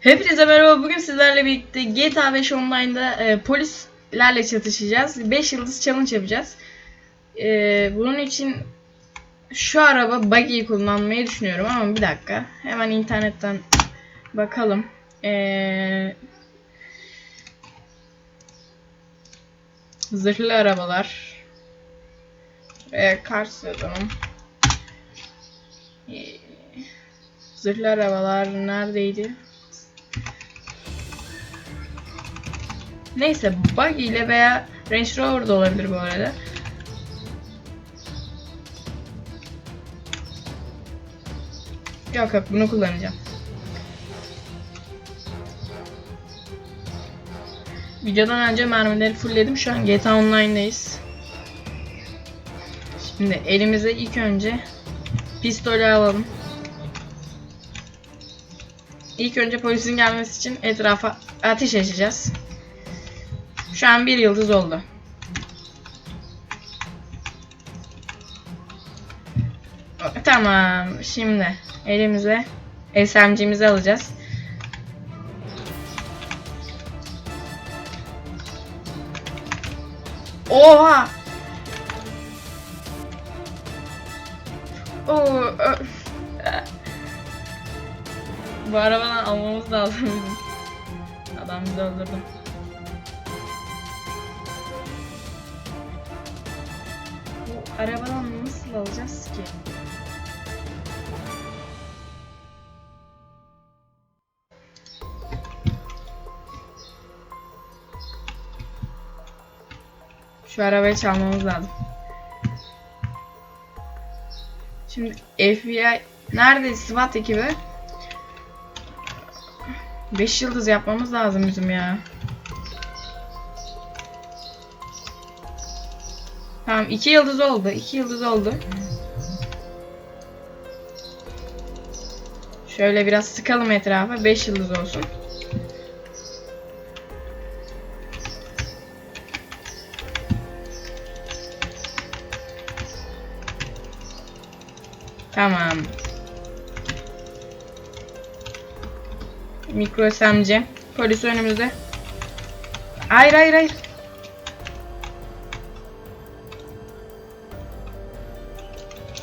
Hepinize merhaba. Bugün sizlerle birlikte GTA 5 Online'da e, polislerle çatışacağız. 5 yıldız challenge yapacağız. E, bunun için şu araba buggy'yi kullanmayı düşünüyorum ama bir dakika. Hemen internetten bakalım. E, zırhlı arabalar. E, Cars yazalım. E, zırhlı arabalar neredeydi? Neyse buggy ile veya Range Rover da olabilir bu arada. Yok yok bunu kullanacağım. Videodan önce mermileri fullledim. Şu an GTA Online'dayız. Şimdi elimize ilk önce pistolü alalım. İlk önce polisin gelmesi için etrafa ateş açacağız. Şu an bir yıldız oldu. Tamam. Şimdi elimize SMG'mizi alacağız. Oha! Oo, Bu arabadan almamız lazım bizim. Adam bizi öldürdü. Arabadan nasıl alacağız ki? Şu arabayı çalmamız lazım. Şimdi FBI nerede SWAT ekibi? 5 yıldız yapmamız lazım bizim ya. Tamam 2 yıldız oldu. 2 yıldız oldu. Şöyle biraz sıkalım etrafa. 5 yıldız olsun. Tamam. Mikro SMC. Polis önümüzde. Hayır hayır hayır.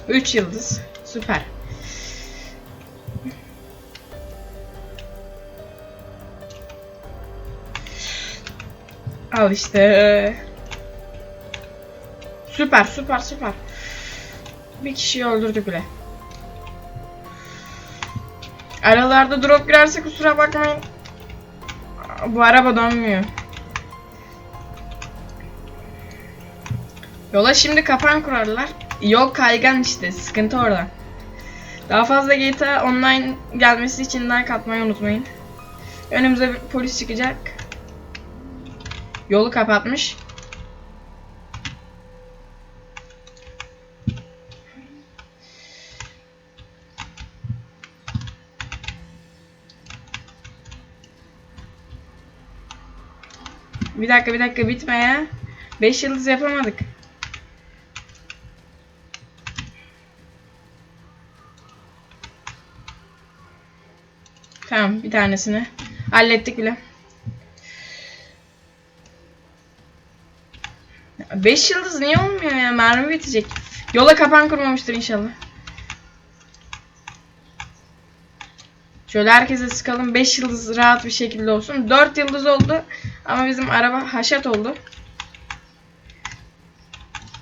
Üç yıldız. Süper. Al işte. Süper süper süper. Bir kişiyi öldürdük bile. Aralarda drop girerse kusura bakmayın. Bu araba dönmüyor. Yola şimdi kapan kurarlar. Yol kaygan işte. Sıkıntı orada. Daha fazla GTA Online gelmesi için like atmayı unutmayın. Önümüze bir polis çıkacak. Yolu kapatmış. Bir dakika bir dakika bitme ya. 5 yıldız yapamadık. Tamam bir tanesini hallettik bile. 5 yıldız niye olmuyor ya? Mermi bitecek. Yola kapan kurmamıştır inşallah. Şöyle herkese sıkalım. 5 yıldız rahat bir şekilde olsun. 4 yıldız oldu. Ama bizim araba haşat oldu.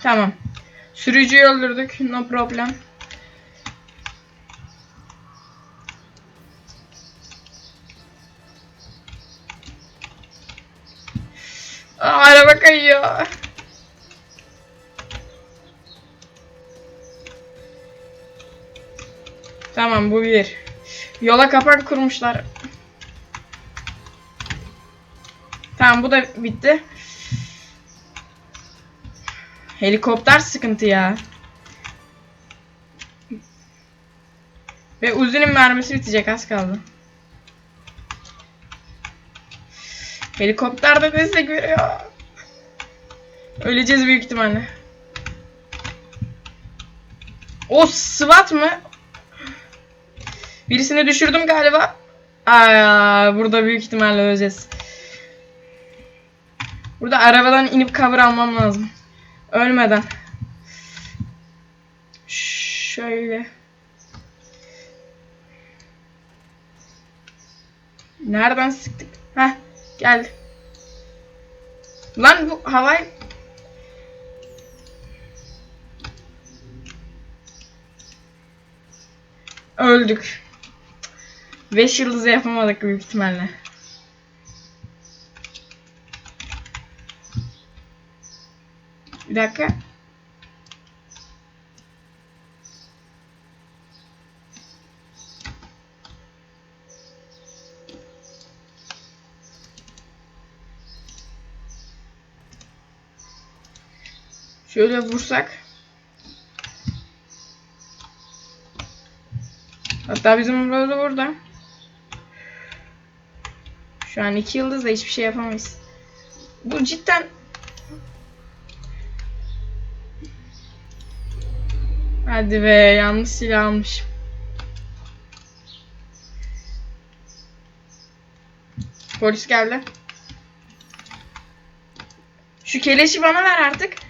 Tamam. Sürücüyü öldürdük. No problem. Araba kayıyor. Tamam bu bir. Yola kapak kurmuşlar. Tamam bu da bitti. Helikopter sıkıntı ya. Ve Uzi'nin mermisi bitecek az kaldı. Helikopter de destek veriyor. Öleceğiz büyük ihtimalle. O SWAT mı? Birisini düşürdüm galiba. Aa, burada büyük ihtimalle öleceğiz. Burada arabadan inip cover almam lazım. Ölmeden. Şöyle. Nereden sıktık? Heh, geldi. Lan bu havai... Öldük. 5 yıldız yapamadık büyük ihtimalle. Bir dakika. Şöyle vursak. Hatta bizim burada burada. Şu an iki yıldızla hiçbir şey yapamayız. Bu cidden Hadi be yanlış silah almışım. Polis geldi. Şu keleşi bana ver artık.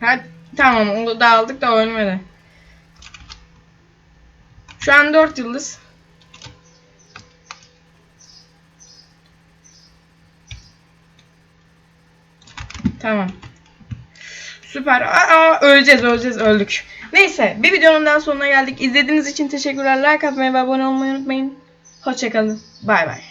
Ha, tamam onu da aldık da ölmedi. Şu an 4 yıldız. Tamam. Süper. Aa, öleceğiz öleceğiz öldük. Neyse bir videonun daha sonuna geldik. İzlediğiniz için teşekkürler. Like atmayı ve abone olmayı unutmayın. Hoşçakalın. Bay bay.